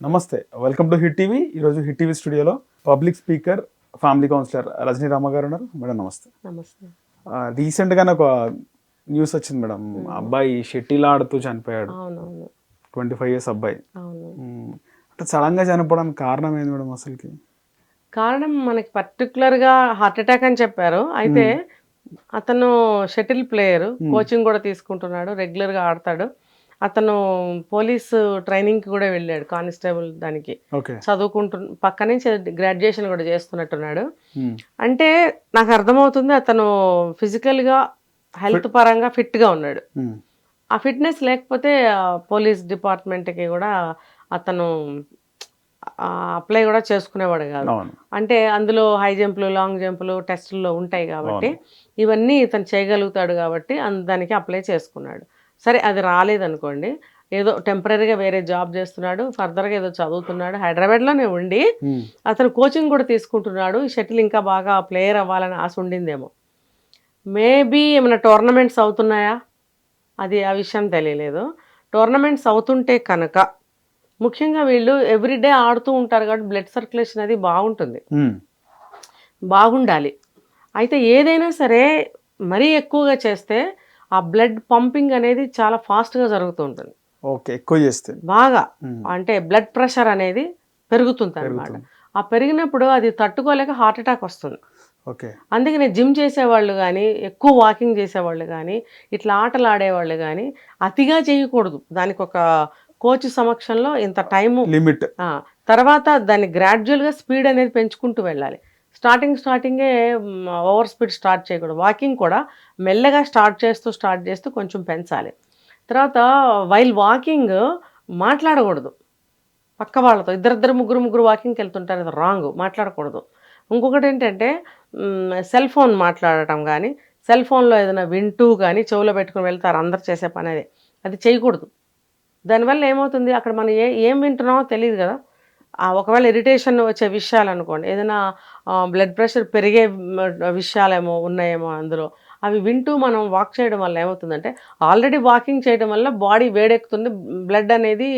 నమస్తే welcome to hit TV ఈరోజు hit TV స్టూడియోలో public speaker family counsellor Rajani Rama garu ఉన్నారు. Madam నమస్తే. నమస్తే. ఆ, రీసెంట్గానే ఒక న్యూస్ వచ్చింది మేడం. అబ్బాయి షెట్టిల్ ఆడుతూ చనిపోయాడు. ట్వంటీ ఫైవ్ ఇయర్స్ అబ్బాయి. ఉమ్, అంటే సడన్గా చనిపోవడానికి కారణం ఏంది మేడం అసలుకి? కారణం మనకి పర్టికులర్గా హార్ట్ అటాక్ అని చెప్పారు. అయితే అతను షటిల్ ప్లేయర్ కోచింగ్ కూడా తీసుకుంటున్నాడు రెగ్యులర్గా ఆడతాడు. అతను పోలీసు ట్రైనింగ్కి కూడా వెళ్ళాడు కానిస్టేబుల్ దానికి. చదువుకుంటు పక్క నుంచి గ్రాడ్యుయేషన్ కూడా చేస్తున్నట్టున్నాడు. అంటే నాకు అర్థమవుతుంది అతను ఫిజికల్గా హెల్త్ పరంగా ఫిట్గా ఉన్నాడు. ఆ ఫిట్నెస్ లేకపోతే పోలీస్ డిపార్ట్మెంట్కి కూడా అతను అప్లై కూడా చేసుకునేవాడు కాదు. అంటే అందులో హై జంప్లు లాంగ్ జంప్లు టెస్టుల్లో ఉంటాయి కాబట్టి ఇవన్నీ ఇతను చేయగలుగుతాడు కాబట్టి దానికి అప్లై చేసుకున్నాడు. సరే అది రాలేదనుకోండి. ఏదో టెంపరీగా వేరే జాబ్ చేస్తున్నాడు ఫర్దర్గా ఏదో చదువుతున్నాడు హైదరాబాద్లోనే ఉండి అతను కోచింగ్ కూడా తీసుకుంటున్నాడు షటిల్ ఇంకా బాగా ప్లేయర్ అవ్వాలని ఆశ ఉండిందేమో. మేబీ ఏమైనా టోర్నమెంట్స్ అవుతున్నాయా? అది ఆ విషయం తెలియలేదు. టోర్నమెంట్స్ అవుతుంటే కనుక ముఖ్యంగా వీళ్ళు ఎవ్రీడే ఆడుతూ ఉంటారు కాబట్టి బ్లడ్ సర్క్యులేషన్ అది బాగుంటుంది. బాగుండాలి. అయితే ఏదైనా సరే మరీ ఎక్కువగా చేస్తే ఆ బ్లడ్ పంపింగ్ అనేది చాలా ఫాస్ట్గా జరుగుతూ ఉంటుంది. ఓకే ఎక్కువ చేస్తే. బాగా. అంటే బ్లడ్ ప్రెషర్ అనేది పెరుగుతుంది. అనమాట. ఆ పెరిగినప్పుడు అది తట్టుకోలేక హార్ట్ అటాక్ వస్తుంది. ఓకే. అందుకని జిమ్ చేసేవాళ్ళు కానీ ఎక్కువ వాకింగ్ చేసేవాళ్ళు కానీ ఇట్లా ఆటలు ఆడేవాళ్ళు కానీ అతిగా చేయకూడదు. దానికి ఒక కోచ్ సమక్షంలో ఇంత టైము లిమిట్ తర్వాత దాన్ని గ్రాడ్యువల్గా స్పీడ్ అనేది పెంచుకుంటూ వెళ్ళాలి. స్టార్టింగ్ స్టార్టింగే ఓవర్ స్పీడ్ స్టార్ట్ చేయకూడదు. వాకింగ్ కూడా మెల్లగా స్టార్ట్ చేస్తూ స్టార్ట్ చేస్తూ కొంచెం పెంచాలి. తర్వాత వైల్ వాకింగ్ మాట్లాడకూడదు. పక్క వాళ్ళతో ఇద్దరిద్దరు ముగ్గురు ముగ్గురు వాకింగ్కి వెళ్తుంటారు అది రాంగ్ మాట్లాడకూడదు. ఇంకొకటి ఏంటంటే సెల్ ఫోన్ మాట్లాడటం కానీ సెల్ ఫోన్లో ఏదైనా వింటూ కానీ చెవులో పెట్టుకుని వెళ్తారు అందరు చేసే పని అది అది చేయకూడదు. దానివల్ల ఏమవుతుంది? అక్కడ మనం ఏ ఏం వింటున్నామో తెలియదు కదా. ఒకవేళ ఇరిటేషన్ వచ్చే విషయాలు అనుకోండి ఏదైనా బ్లడ్ ప్రెషర్ పెరిగే విషయాలేమో ఉన్నాయేమో అందులో అవి వింటూ మనం వాక్ చేయడం వల్ల ఏమవుతుందంటే ఆల్రెడీ వాకింగ్ చేయడం వల్ల బాడీ వేడెక్కుతుంది బ్లడ్ అనేది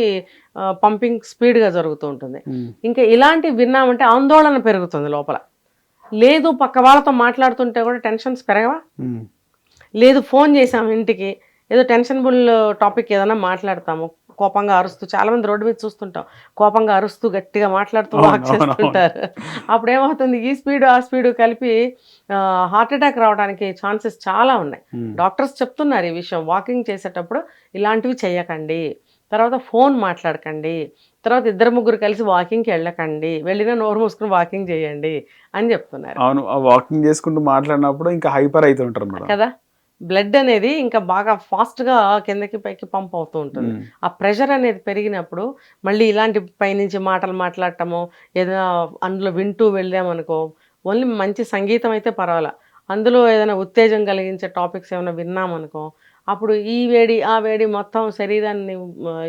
పంపింగ్ స్పీడ్గా జరుగుతూ ఉంటుంది. ఇంకా ఇలాంటివి విన్నామంటే ఆందోళన పెరుగుతుంది లోపల. లేదు పక్క వాళ్ళతో మాట్లాడుతుంటే కూడా టెన్షన్స్ పెరగవా? లేదు ఫోన్ చేసాం ఇంటికి ఏదో టెన్షనబుల్ టాపిక్ ఏదైనా మాట్లాడతాము కోపంగా అరుస్తూ చాలా మంది రోడ్డు మీద చూస్తుంటాం. కోపంగా అరుస్తూ గట్టిగా మాట్లాడుతూ వాక్ చేస్తుంటారు. అప్పుడు ఏమవుతుంది ఈ స్పీడ్ ఆ స్పీడ్ కలిపి హార్ట్ అటాక్ రావడానికి ఛాన్సెస్ చాలా ఉన్నాయి. డాక్టర్స్ చెప్తున్నారు ఈ విషయం. వాకింగ్ చేసేటప్పుడు ఇలాంటివి చేయకండి తర్వాత ఫోన్ మాట్లాడకండి. తర్వాత ఇద్దరు ముగ్గురు కలిసి వాకింగ్కి వెళ్ళకండి. వెళ్ళినా నోరు మూసుకుని వాకింగ్ చేయండి అని చెప్తున్నారు. అవును వాకింగ్ చేసుకుంటూ మాట్లాడినప్పుడు ఇంకా హైపర్ అవుతుంటారు కదా? బ్లడ్ అనేది ఇంకా బాగా ఫాస్ట్గా కిందకి పైకి పంప్ అవుతూ ఉంటుంది. ఆ ప్రెషర్ అనేది పెరిగినప్పుడు మళ్ళీ ఇలాంటి పైనుంచి మాటలు మాట్లాడటము ఏదైనా అందులో వింటూ వెళ్ళామనుకో ఓన్లీ మంచి సంగీతం అయితే పర్వాలా. అందులో ఏదైనా ఉత్తేజం కలిగించే టాపిక్స్ ఏమైనా విన్నామనుకో అప్పుడు ఈ వేడి ఆ వేడి మొత్తం శరీరాన్ని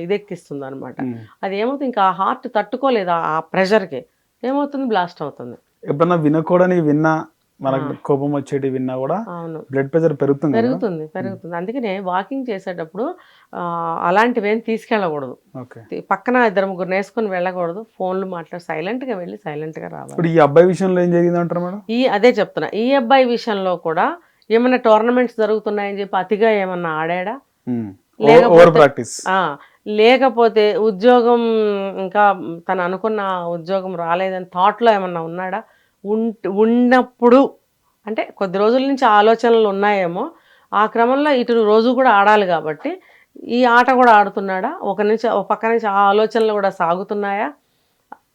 ఇదెక్కిస్తుంది అనమాట. అది ఏమవుతుంది? ఇంకా ఆ హార్ట్ తట్టుకోలేదు ఆ- ఆ ప్రెషర్కి. ఏమవుతుంది? బ్లాస్ట్ అవుతుంది. ఎప్పుడన్నా వినకూడని విన్నా మనకు కోపం వచ్చేటి విన్నా కూడా బ్లడ్ ప్రెషర్ పెరుగుతుంది? పెరుగుతుంది పెరుగుతుంది. అందుకనే వాకింగ్ చేసేటప్పుడు అలాంటివి ఏం తీసుకెళ్ళకూడదు పక్కన ఇద్దరు ముగ్గురు వేసుకొని వెళ్ళకూడదు. ఫోన్లు మాట్లాడి సైలెంట్గా వెళ్ళి సైలెంట్గా రావాలి. ఇప్పుడు ఈ అబ్బాయి విషయంలో ఏం జరిగింది అంటారు మేడం? ఈ అదే చెప్తున్నా. ఈ అబ్బాయి విషయంలో కూడా ఏమైనా టోర్నమెంట్స్ జరుగుతున్నాయని చెప్పి అతిగా ఏమన్నా ఆడాడా? లేకపోతే- ఉద్యోగం ఇంకా తను అనుకున్న ఉద్యోగం రాలేదని థాట్లో ఏమన్నా ఉన్నాడా? ఉన్నప్పుడు అంటే కొద్ది రోజుల నుంచి ఆలోచనలు ఉన్నాయేమో ఆ క్రమంలో ఇటు రోజు కూడా ఆడాలి కాబట్టి ఈ ఆట కూడా ఆడుతున్నాడా? ఒక నుంచి ఒక పక్క నుంచి ఆ ఆలోచనలు కూడా సాగుతున్నాయా?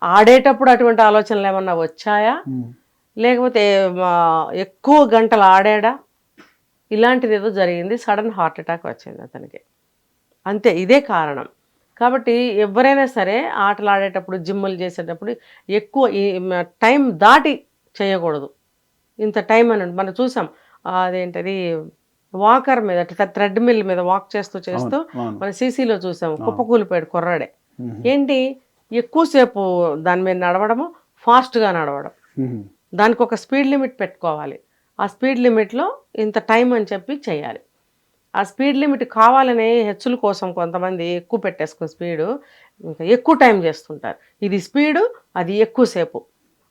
ఆడేటప్పుడు అటువంటి ఆలోచనలు ఏమన్నా వచ్చాయా? లేకపోతే ఎక్కువ గంటలు ఆడాడా? ఇలాంటిది ఏదో జరిగింది సడన్ హార్ట్ అటాక్ వచ్చింది అతనికి. అంతే ఇదే కారణం. కాబట్టి ఎవరైనా సరే ఆటలు ఆడేటప్పుడు జిమ్ములు చేసేటప్పుడు ఎక్కువ టైం దాటి చేయకూడదు. ఇంత టైం అని మనం చూసాం. అదేంటది? వాకర్ మీద థ్రెడ్ మిల్ మీద వాక్ చేస్తూ చేస్తూ మన సీసీలో చూసాం. కుప్పకూలిపోయాడు కుర్రాడే. ఏంటి? ఎక్కువసేపు దాని మీద నడవడము ఫాస్ట్గా నడవడం. దానికి ఒక స్పీడ్ లిమిట్ పెట్టుకోవాలి. ఆ స్పీడ్ లిమిట్లో ఇంత టైం అని చెప్పి చేయాలి. ఆ స్పీడ్ లిమిట్ కావాలనే హెచ్చుల కోసం కొంతమంది ఎక్కువ పెట్టేసుకుని స్పీడు ఇంకా ఎక్కువ టైం చేస్తుంటారు. ఇది స్పీడు అది ఎక్కువసేపు.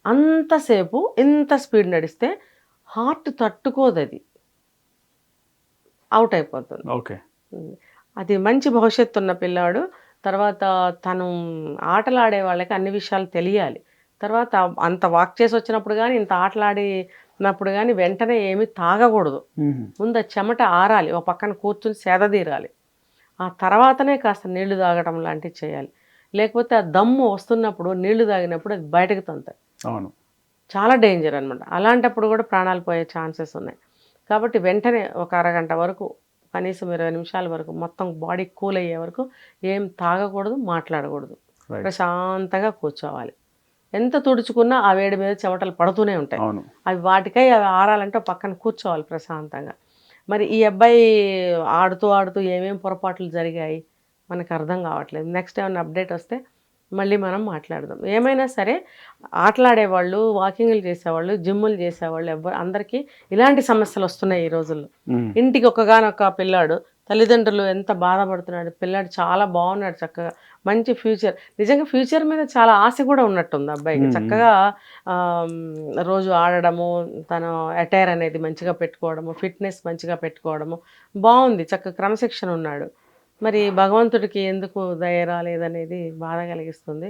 అంతసేపు ఎంత స్పీడ్ నడిస్తే హార్ట్ తట్టుకోదు అది అవుట్ అయిపోతుంది. ఓకే. అది మంచి భవిష్యత్తు ఉన్న పిల్లాడు తర్వాత తను ఆటలు ఆడే వాళ్ళకి అన్ని విషయాలు తెలియాలి. తర్వాత అంత వాక్ చేసి వచ్చినప్పుడు కానీ ఇంత ఆటలాడినప్పుడు కానీ వెంటనే ఏమీ తాగకూడదు. ముందు చెమట ఆరాలి ఒక పక్కన కూర్చుని సేదతీరాలి ఆ తర్వాతనే కాస్త నీళ్ళు తాగడం లాంటివి చేయాలి. లేకపోతే ఆ దమ్ము వస్తున్నప్పుడు నీళ్ళు తాగినప్పుడు అది బయటకు తంతాయి. అవును. చాలా డేంజర్ అనమాట అలాంటప్పుడు కూడా ప్రాణాలు పోయే ఛాన్సెస్ ఉన్నాయి. కాబట్టి వెంటనే ఒక అరగంట వరకు కనీసం ఇరవై నిమిషాల వరకు మొత్తం బాడీ కూల్ అయ్యే వరకు ఏం తాగకూడదు మాట్లాడకూడదు. ప్రశాంతంగా కూర్చోవాలి. ఎంత తుడుచుకున్నా ఆ వేడి మీద చెమటలు పడుతూనే ఉంటాయి. అవి వాటికై అవి ఆరాలంటే పక్కన కూర్చోవాలి ప్రశాంతంగా. మరి ఈ అబ్బాయి ఆడుతూ ఆడుతూ ఏమేం పొరపాట్లు జరిగాయి? మనకు అర్థం కావట్లేదు. నెక్స్ట్ ఏమైనా అప్డేట్ వస్తే మళ్ళీ మనం మాట్లాడదాం. ఏమైనా సరే ఆటలాడేవాళ్ళు వాకింగ్లు చేసేవాళ్ళు జిమ్ములు చేసేవాళ్ళు ఎవ్వరు అందరికీ ఇలాంటి సమస్యలు వస్తున్నాయి ఈ రోజుల్లో. ఇంటికి ఒక్కగానొక్క పిల్లాడు తల్లిదండ్రులు ఎంత బాధపడుతున్నాడు పిల్లాడు చాలా బాగున్నాడు చక్కగా. మంచి ఫ్యూచర్. నిజంగా ఫ్యూచర్ మీద చాలా ఆశ కూడా ఉన్నట్టుంది అబ్బాయికి. చక్కగా రోజు ఆడడము తను అటైర్ అనేది మంచిగా పెట్టుకోవడము ఫిట్నెస్ మంచిగా పెట్టుకోవడము. బాగుంది చక్కగా క్రమశిక్షణ ఉన్నాడు. మరి భగవంతుడికి ఎందుకు దయ రాలేదనేది బాధ కలిగిస్తుంది.